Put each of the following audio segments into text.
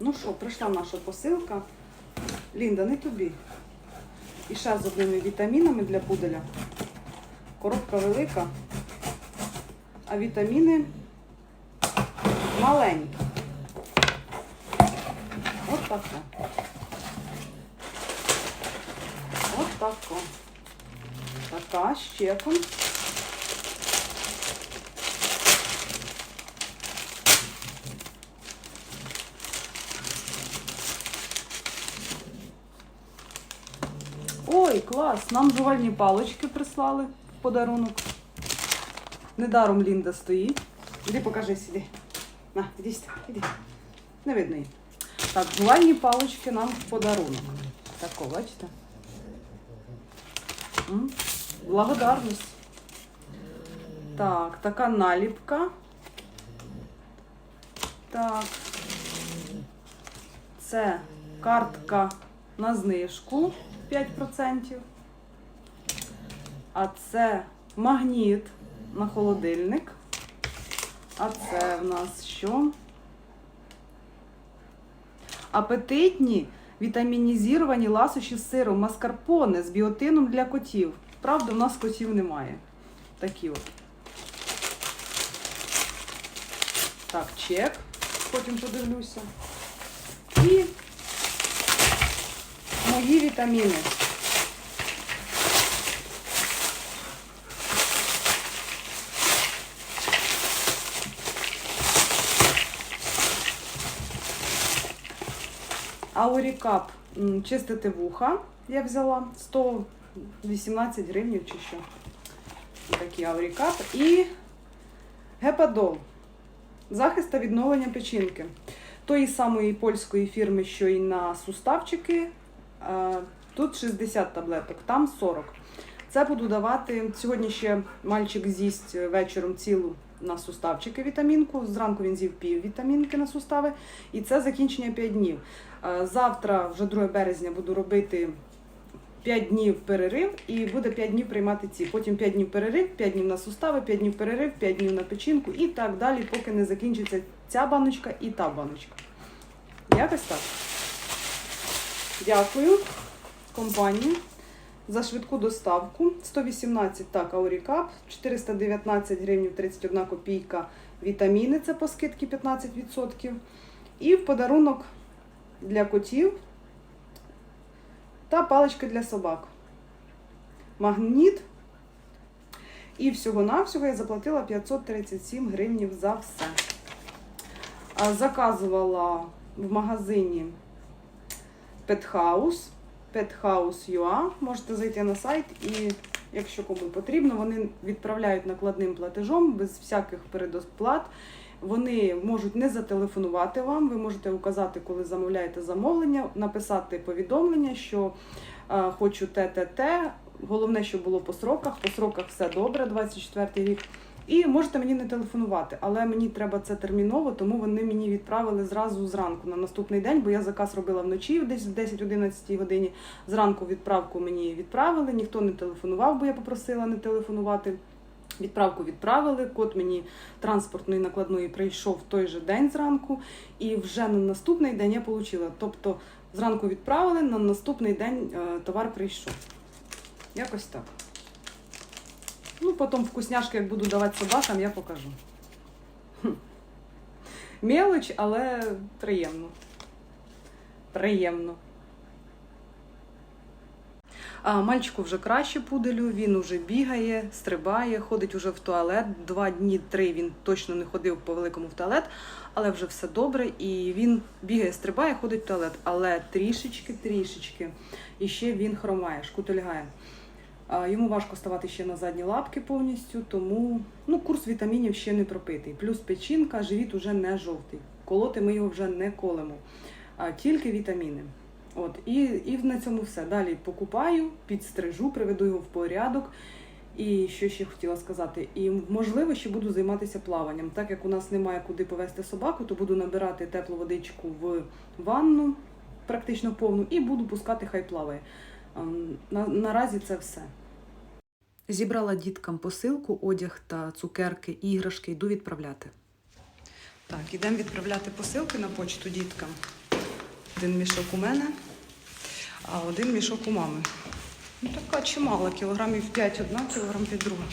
Ну що, прийшла наша посилка. Лінда, не тобі. І ще з одними вітамінами для пуделя. Коробка велика, а вітаміни маленькі. От таке. От тако. Така з чеком. Ой, клас! Нам жувальні палочки прислали в подарунок. Недаром Лінда стоїть. Іди покажи сюди. На, іди іди. Не видно її. Так, жувальні палочки нам в подарунок. Тако, бачите? Благодарність. Так, така наліпка. Так. Це картка на знижку 5%. А це магніт на холодильник. А це в нас що? Апетитні вітамінізовані ласощі з сиром, маскарпоне з біотином для котів. Правда, у нас котів немає. Такі от. Так, чек. Потім подивлюся. І мої вітаміни. Аурікап чистити вуха я взяла 118 гривень чи що. Такий аурікап. І гепадол. Захист та відновлення печінки. Тої самої польської фірми, що і на суставчики. Е, Тут 60 таблеток, там 40. Це буду давати. Сьогодні ще мальчик з'їсть вечором цілу на суставчики вітамінку. Зранку він з'їв пів вітамінки на сустави. І це закінчення 5 днів. Е, Завтра, вже 2 березня, буду робити 5 днів перерив і буде 5 днів приймати ці. Потім 5 днів перерив, 5 днів на сустави, 5 днів перерив, 5 днів на печінку і так далі, поки не закінчиться ця баночка і та баночка. Якось так. Дякую компанії за швидку доставку. 118 так, Аурікап, 419 гривень 31 копійка вітаміни, це по скидці 15%. І в подарунок для котів та палички для собак. Магніт. І всього-навсього я заплатила 537 гривнів за все. Заказувала в магазині Pethouse, pethouse.ua. Можете зайти на сайт і, якщо кому потрібно, вони відправляють накладним платежом без всяких передоплат. Вони можуть не зателефонувати вам, ви можете указати, коли замовляєте замовлення, написати повідомлення, що е, хочу те, те, те. Головне, щоб було по сроках. По сроках все добре, 24 рік. І можете мені не телефонувати, але мені треба це терміново, тому вони мені відправили зразу зранку на наступний день, бо я заказ робила вночі, десь в 10-11 годині. Зранку відправку мені відправили, ніхто не телефонував, бо я попросила не телефонувати. Відправку відправили, код мені транспортної накладної прийшов в той же день зранку, і вже на наступний день я отримала. Тобто зранку відправили, на наступний день е, товар прийшов. Якось так. Ну, потім вкусняшки, як буду давати собакам, я покажу. Хм. Мелоч, але приємно. Приємно. А мальчику вже краще пуделю, він уже бігає, стрибає, ходить уже в туалет. Два дні, три він точно не ходив по великому в туалет, але вже все добре. І він бігає, стрибає, ходить в туалет. Але трішечки, трішечки. І ще він хромає, шкутильгає. Йому важко ставати ще на задні лапки повністю, тому ну, курс вітамінів ще не пропитий. Плюс печінка, живіт уже не жовтий. Колоти ми його вже не колемо, а тільки вітаміни. От, і, і на цьому все. Далі покупаю, підстрижу, приведу його в порядок. І що ще хотіла сказати, і можливо, ще буду займатися плаванням. Так як у нас немає куди повести собаку, то буду набирати теплу водичку в ванну, практично повну, і буду пускати, хай плаває. Ем, На, наразі це все. Зібрала діткам посилку, одяг та цукерки, іграшки, йду відправляти. Так, ідемо відправляти посилки на почту діткам. Один мішок у мене, а один мішок у мами. Ну, така чимала, кілограмів 5 одна, кілограм 5 друга.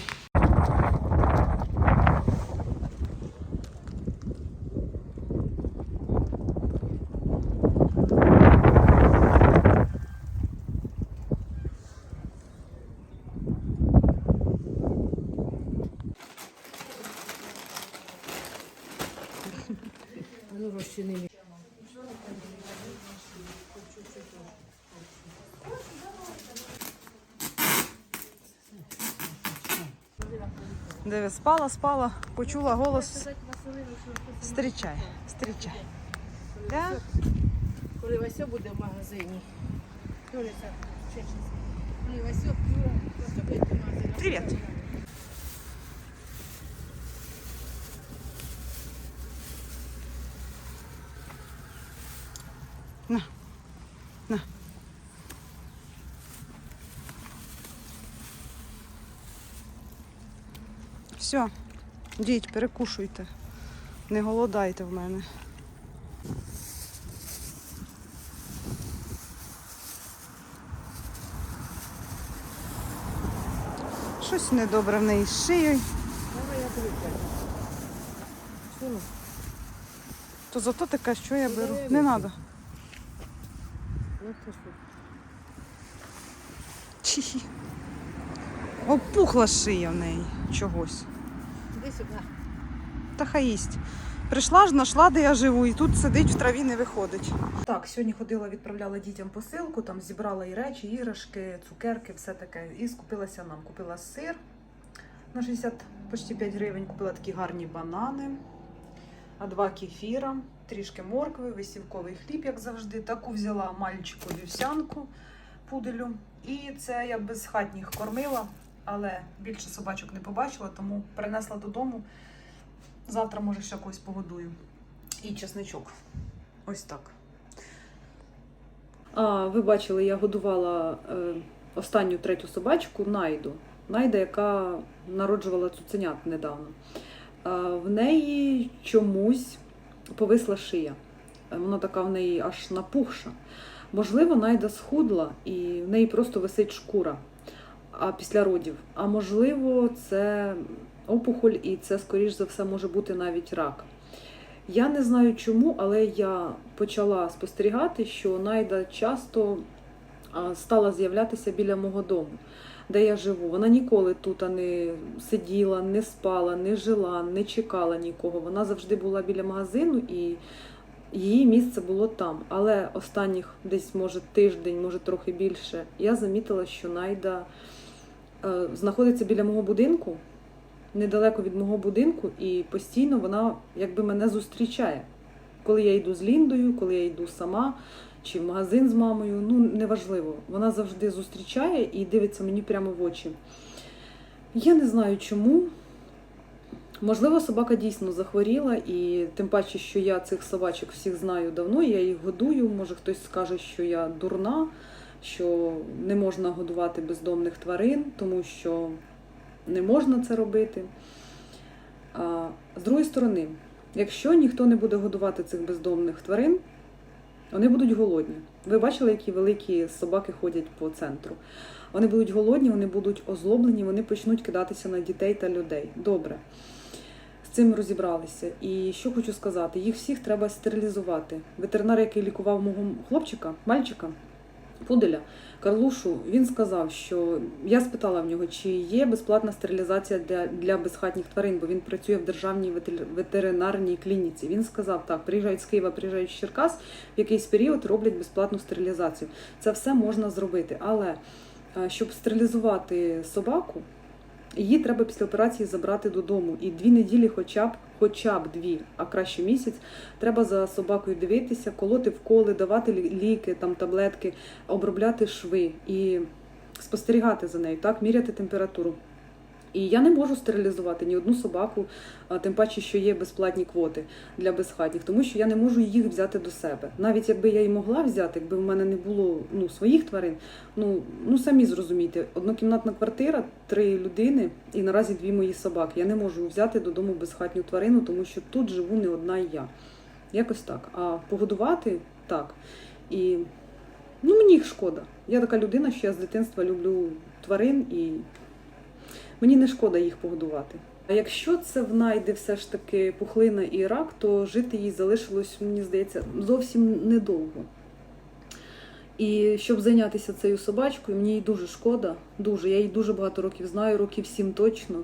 Ну, розчинили. Диви, спала, спала, почула голос. Зустрічай, зустрічай. Да? Коли Васьо буде в магазині. Коли Васьо, Васьо буде в магазині. Привіт. На. На. Все, йдіть, перекушуйте. Не голодайте в мене. Щось недобре в неї з шиєю. То зато кажеш, що я беру. Не треба. Опухла шия в неї чогось. Іди сюди. Та хай їсть. Прийшла ж, знайшла, де я живу, і тут сидить в траві, не виходить. Так, сьогодні ходила, відправляла дітям посилку, там зібрала і речі, іграшки, цукерки, все таке. І скупилася нам. Купила сир на 60 почти 5 гривень, купила такі гарні банани, а два кефіра, трішки моркви, висівковий хліб, як завжди. Таку взяла мальчику вівсянку пуделю. І це я без хатніх кормила, але більше собачок не побачила, тому принесла додому. Завтра, може, ще когось погодую. І чесничок. Ось так. А, ви бачили, я годувала е, останню третю собачку Найду. Найда, яка народжувала цуценят недавно. В неї чомусь повисла шия. Вона така в неї аж напухша. Можливо, Найда схудла і в неї просто висить шкура після родів. А можливо, це опухоль, і це, скоріш за все, може бути навіть рак. Я не знаю чому, але я почала спостерігати, що Найда часто стала з'являтися біля мого дому, де я живу. Вона ніколи тут не сиділа, не спала, не жила, не чекала нікого. Вона завжди була біля магазину і її місце було там. Але останніх десь, може, тиждень, може трохи більше, я замітила, що Найда знаходиться біля мого будинку, недалеко від мого будинку, і постійно вона якби мене зустрічає. Коли я йду з Ліндою, коли я йду сама, чи в магазин з мамою, ну неважливо. Вона завжди зустрічає і дивиться мені прямо в очі. Я не знаю чому. Можливо, собака дійсно захворіла, і тим паче, що я цих собачок всіх знаю давно, я їх годую. Може хтось скаже, що я дурна, що не можна годувати бездомних тварин, тому що не можна це робити. А, з другої сторони, якщо ніхто не буде годувати цих бездомних тварин, вони будуть голодні. Ви бачили, які великі собаки ходять по центру. Вони будуть голодні, вони будуть озлоблені, вони почнуть кидатися на дітей та людей. Добре. З цим розібралися. І що хочу сказати, їх всіх треба стерилізувати. Ветеринар, який лікував мого хлопчика, мальчика, пуделя, Карлушу, він сказав, що я спитала в нього, чи є безплатна стерилізація для, для безхатніх тварин, бо він працює в державній ветер- ветеринарній клініці. Він сказав, так, приїжджають з Києва, приїжджають з Черкас, в якийсь період роблять безплатну стерилізацію. Це все можна зробити. Але е, щоб стерилізувати собаку, її треба після операції забрати додому. І дві неділі, хоча б, хоча б дві, а краще місяць, треба за собакою дивитися, колоти вколи, давати лі- ліки, там таблетки, обробляти шви і спостерігати за нею, так, міряти температуру. І я не можу стерилізувати ні одну собаку, тим паче, що є безплатні квоти для безхатніх, тому що я не можу їх взяти до себе. Навіть якби я і могла взяти, якби в мене не було ну, своїх тварин, ну, ну самі зрозумійте, однокімнатна квартира, три людини і наразі дві мої собаки. Я не можу взяти додому безхатню тварину, тому що тут живу не одна я. Якось так. А погодувати так. І ну, мені їх шкода. Я така людина, що я з дитинства люблю тварин і мені не шкода їх погодувати. А якщо це в найде все ж таки пухлина і рак, то жити їй залишилось, мені здається, зовсім недовго. І щоб зайнятися цією собачкою, мені їй дуже шкода. Дуже. Я її дуже багато років знаю, років сім точно.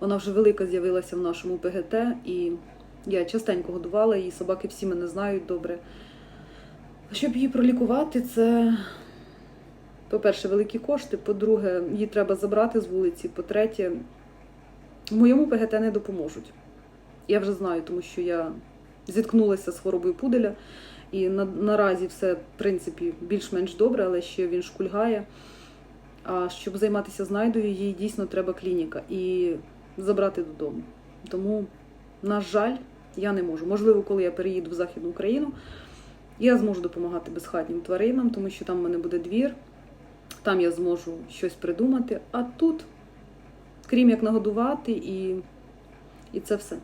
Вона вже велика з'явилася в нашому ПГТ, і я частенько годувала її, собаки всі мене знають добре. А щоб її пролікувати, це, по-перше, великі кошти. По-друге, її треба забрати з вулиці. По-третє, моєму ПГТ не допоможуть. Я вже знаю, тому що я зіткнулася з хворобою пуделя. І на, наразі все, в принципі, більш-менш добре, але ще він шкульгає. А щоб займатися знайдою, їй дійсно треба клініка і забрати додому. Тому, на жаль, я не можу. Можливо, коли я переїду в Західну Україну, я зможу допомагати безхатнім тваринам, тому що там в мене буде двір, там я зможу щось придумати. А тут, крім як нагодувати, і, і це все.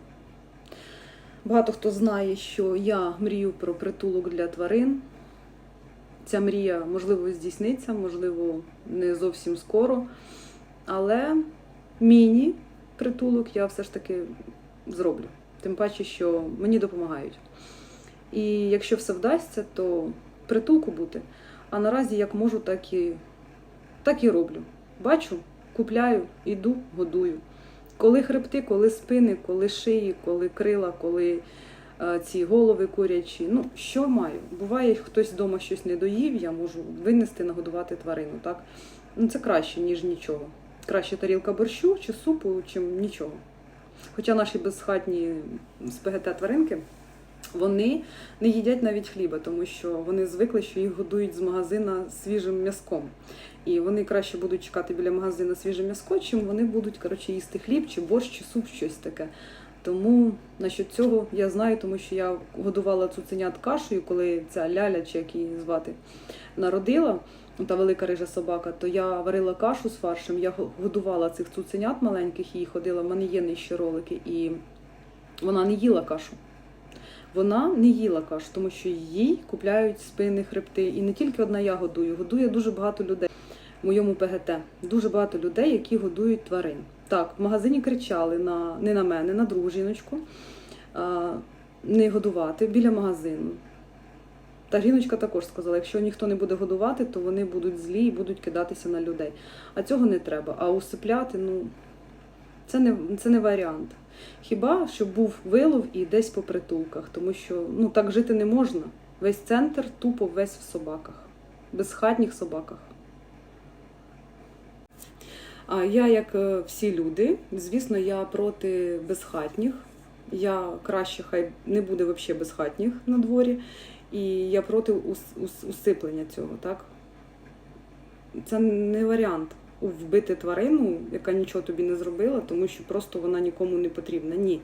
Багато хто знає, що я мрію про притулок для тварин. Ця мрія, можливо, здійсниться, можливо, не зовсім скоро. Але міні-притулок я все ж таки зроблю. Тим паче, що мені допомагають. І якщо все вдасться, то притулку бути. А наразі як можу, так і, так і роблю. Бачу, купляю, іду, годую. Коли хребти, коли спини, коли шиї, коли крила, коли е, ці голови курячі. Ну, що маю? Буває, хтось вдома щось не доїв, я можу винести, нагодувати тварину. Так? Ну, це краще, ніж нічого. Краще тарілка борщу чи супу, чим нічого. Хоча наші безхатні з ПГТ тваринки, вони не їдять навіть хліба, тому що вони звикли, що їх годують з магазина свіжим м'язком. І вони краще будуть чекати біля магазину свіже м'яско, чим вони будуть коротше, їсти хліб, чи борщ, чи суп, щось таке. Тому насчет цього я знаю, тому що я годувала цуценят кашею, коли ця ляля, чи як її звати, народила, та велика рижа собака, то я варила кашу з фаршем, я годувала цих цуценят маленьких, її ходила, в мене є нижче ролики, і вона не їла кашу. Вона не їла кашу, тому що їй купляють спини, хребти. І не тільки одна я годую, годує дуже багато людей в моєму ПГТ. Дуже багато людей, які годують тварин. Так, в магазині кричали на не на мене, на другу жіночку, а, не годувати біля магазину. Та жіночка також сказала, якщо ніхто не буде годувати, то вони будуть злі і будуть кидатися на людей. А цього не треба. А усипляти, ну це не, це не варіант. Хіба щоб був вилов і десь по притулках, тому що ну так жити не можна. Весь центр тупо весь в собаках, безхатніх собаках. А я, як е, всі люди, звісно, я проти безхатніх. Я краще хай не буде взагалі безхатніх на дворі. І я проти ус- ус- усиплення цього, так? Це не варіант вбити тварину, яка нічого тобі не зробила, тому що просто вона нікому не потрібна. Ні.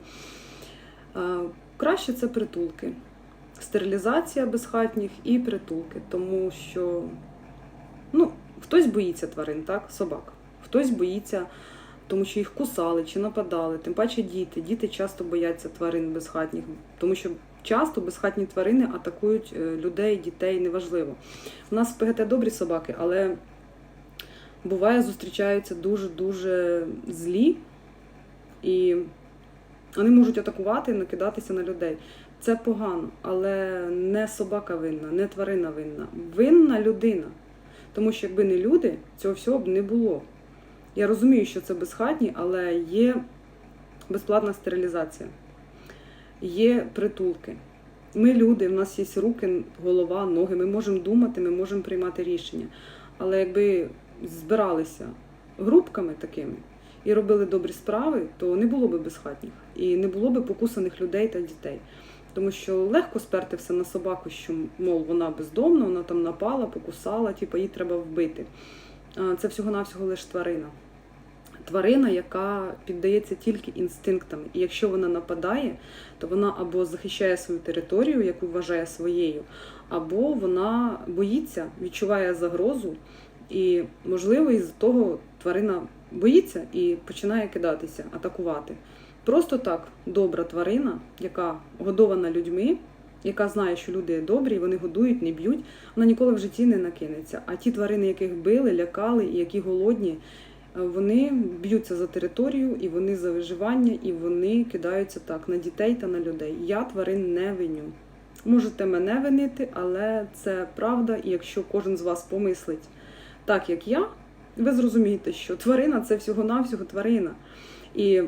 Краще це притулки. Стерилізація безхатніх і притулки, тому що ну, хтось боїться тварин, так, собак. Хтось боїться, тому що їх кусали чи нападали. Тим паче діти. Діти часто бояться тварин безхатніх, тому що часто безхатні тварини атакують е, людей, дітей, неважливо. У нас в ПГТ добрі собаки, але буває зустрічаються дуже-дуже злі, і вони можуть атакувати, і накидатися на людей. Це погано, але не собака винна, не тварина винна. Винна людина. Тому що якби не люди, цього всього б не було. Я розумію, що це безхатні, але є безплатна стерилізація, є притулки. Ми люди, в нас є руки, голова, ноги, ми можемо думати, ми можемо приймати рішення. Але якби збиралися групками такими і робили добрі справи, то не було би безхатніх і не було би покусаних людей та дітей. Тому що легко сперти все на собаку, що мов вона бездомна, вона там напала, покусала, типу, її треба вбити. Це всього-навсього лише тварина. Тварина, яка піддається тільки інстинктам. І якщо вона нападає, то вона або захищає свою територію, яку вважає своєю, або вона боїться, відчуває загрозу, і, можливо, із того тварина боїться і починає кидатися, атакувати. Просто так добра тварина, яка годована людьми, яка знає, що люди добрі, вони годують, не б'ють, вона ніколи в житті не накинеться. А ті тварини, яких били, лякали і які голодні, вони б'ються за територію, і вони за виживання, і вони кидаються так на дітей та на людей. Я тварин не виню. Можете мене винити, але це правда, і якщо кожен з вас помислить так, як я, ви зрозумієте, що тварина це всього-навсього тварина. І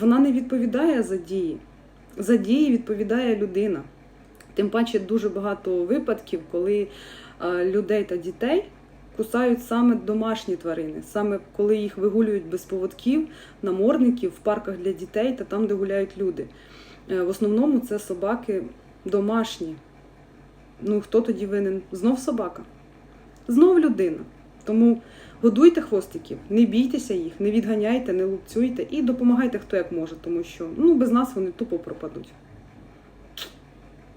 вона не відповідає за дії. За дії відповідає людина. Тим паче дуже багато випадків, коли е, людей та дітей кусають саме домашні тварини, саме коли їх вигулюють без поводків, намордників в парках для дітей та там, де гуляють люди. Е, В основному це собаки домашні. Ну хто тоді винен? Знов собака, знов людина. Тому годуйте хвостиків, не бійтеся їх, не відганяйте, не лупцюйте і допомагайте хто як може, тому що ну без нас вони тупо пропадуть.